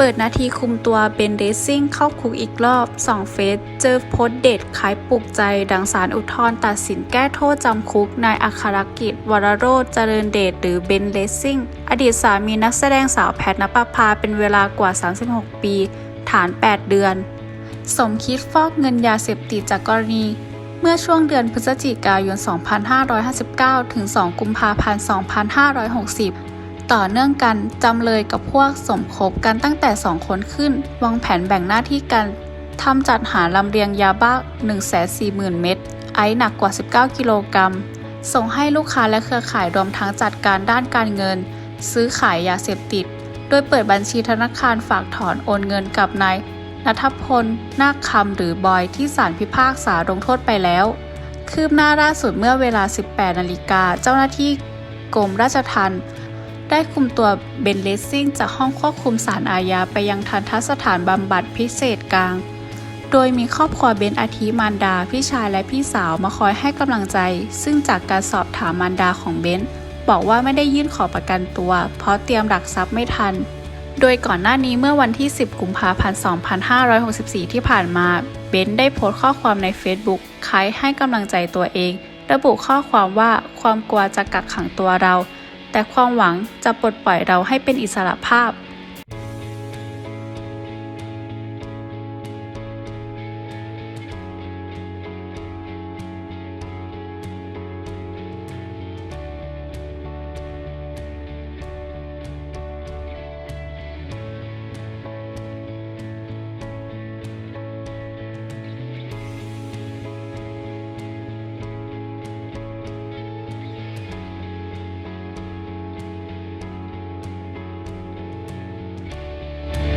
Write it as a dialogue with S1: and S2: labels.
S1: เปิดนาทีคุมตัวเบนเดซิ่งเข้าคุกอีกรอบ 2 เฟส เจอโพสเด็ดคล้ายปลุกใจ ดังสารอุทธรตัดสินแก้โทษจำคุก นายอัครกิจ วรโรจน์เจริญเดชหรือเบนเลซิ่ง อดีตสามีนักแสดงสาวแพทนปภาเป็นเวลากว่า 36 ปี ฐาน 8 เดือน สมคิดฟอกเงินยาเสพติดจากกรณี เมื่อช่วงเดือนพฤศจิกายน 2559 ถึง 2 กุมภาพันธ์ 2560 ต่อเนื่องกันจำเลยกับพวกสมคบกันตั้งแต่2คนขึ้น วางแผนแบ่งหน้าที่กันทำจัดหาลำเลียงยาบ้า 140,000 เม็ดไอซ์หนักกว่า 19 กิโลกรัม ส่งให้ลูกค้าและเครือข่ายรวมทั้งจัดการด้านการเงิน ซื้อขายยาเสพติด โดยเปิดบัญชีธนาคารฝากถอนโอนเงินกับนายนัทพล นาคคำหรือบอยที่ศาลพิพากษาลงโทษไปแล้ว คืบหน้าล่าสุดเมื่อเวลา 18 นาฬิกาเจ้าหน้าที่กรมราชทัณฑ์ ได้คุมตัวเบนเลสซิ่งจากห้องควบคุมสารอาญาไปยังทันทสถานบำบัดพิเศษกลาง โดยมีครอบครัวเบนอาทิมารดา พี่ชายและพี่สาวมาคอยให้กำลังใจ ซึ่งจากการสอบถามมารดาของเบนบอกว่าไม่ได้ยื่นขอประกันตัว เพราะเตรียมหลักทรัพย์ไม่ทัน โดยก่อนหน้านี้เมื่อวันที่ 10 กุมภาพันธ์ 2564 ที่ผ่านมา เบนได้โพสต์ข้อความใน Facebook คล้ายให้กำลังใจตัวเอง ระบุข้อความว่าความกลัวจะกักขังตัวเรา แต่ความหวังจะปลดปล่อยเราให้เป็นอิสระภาพ